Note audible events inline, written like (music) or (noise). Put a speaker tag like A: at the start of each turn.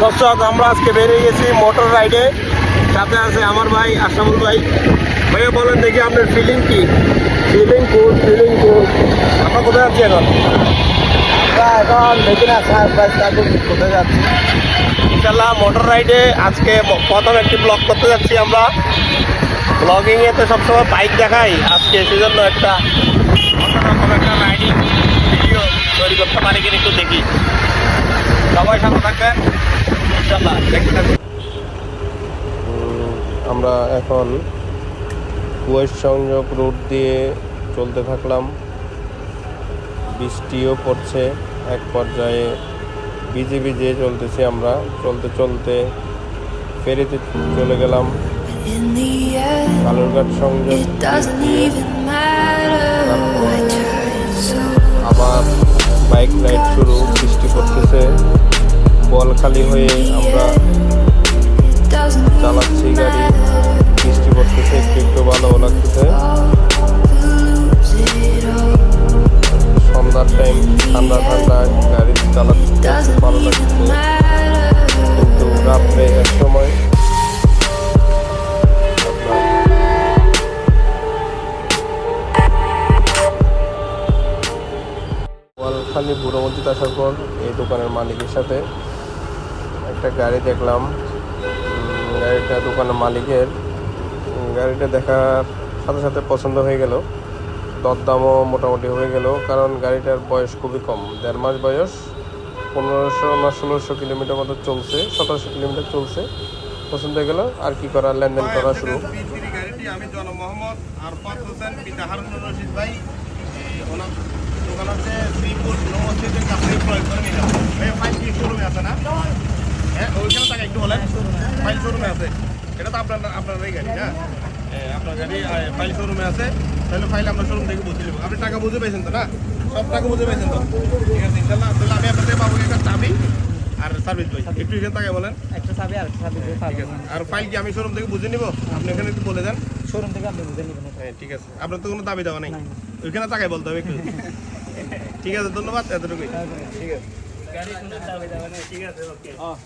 A: দর্শক আমরা আজকে বেরিয়ে গেছি মোটর রাইডে সাথে আছে আমার ভাই আসামুল ভাই। ভাইয়া বলেন দেখি আপনার ফিলিং কি? ফিলিং কুল ফিলিং কুল আমরা কোথায় যাচ্ছি এখন? আমরা এখন দেখি না কোথায় যাচ্ছি? ইনশাল্লাহ মোটর রাইডে আজকে প্রথম একটি ব্লগ করতে যাচ্ছি আমরা। ব্লগিং এ তো সবসময় বাইক দেখাই। আজকে সেজন্য একটা আমরা এখন কুয়েস সংযোগ রুট দিয়ে চলতে থাকলাম। বৃষ্টিও পড়ছে এক পর্যায়ে ভিজে ভিজে চলতেছি আমরা। চলতে চলতে ফেরিতে চলে গেলাম। কালুরঘাট সংযোগ বল খালি হয়ে আমরা চালাচ্ছি গাড়ি বৃষ্টি পড়তেছে, একটু একটু ভালো লাগতেছে. সন্ধ্যার টাইম ঠান্ডা ঠান্ডা গাড়ি চালাতে ভালো লাগতেছে কিন্তু রাত্রে এক সময় ওয়ালখালি বুড়ো মসজিদ আসার পর এই দোকানের মালিকের সাথে একটা গাড়ি দেখলাম। গাড়িটা দোকানের মালিকের। গাড়িটা দেখার সাথে সাথে পছন্দ হয়ে গেল। দরদামও মোটামুটি হয়ে গেল, কারণ গাড়িটার বয়স খুবই কম। দেড় মাস বয়স, পনেরোশো না ষোলোশো কিলোমিটার মতো চলছে, সতেরোশো কিলোমিটার চলছে। পছন্দ হয়ে গেল, আর কি করা লেনদেন করা শুরু।
B: আমি জন মোহাম্মদ হোসেন পিতা হারুনুর রশিদ ভাই দোকান শ্রীপুর শোরুমে আছে না? হ্যাঁ ওইখানে টাকা একটু বলেন। ফাইল শোরুমে আছে। এটা তো আপনার গাড়ি না? আপনার গাড়ি ফাইল শোরুমে আছে। তাহলে ফাইল আমরা শোরুম থেকে বুঝে নেব আপনি টাকা বুঝে পেয়েছেন তো না? সব টাকা বুঝে পেয়েছেন তো? ঠিক আছে ইনশাল্লাহ। তাহলে আমি আপনাদের পাবো একটা চাবি আর সার্ভিস একটু এখানে বলেন।
C: একটা চাবি আর একটা চাবি
B: ঠিক আছে। আর ফাইল কি আমি শোরুম থেকে বুঝে নিব? আপনি এখানে একটু বলে দেন।
C: শোরুম থেকে আপনি বুঝে নেবেন
B: হ্যাঁ ঠিক আছে। আপনার তো কোনো দাবি দেওয়া নেই। ওইখানে টাকায় বলতে হবে একটু। (laughs) ঠিক আছে ধন্যবাদ। এতটুকুই। ঠিক আছে। Garis pun tak tahu kita mana. Tiga tu okey. Ah.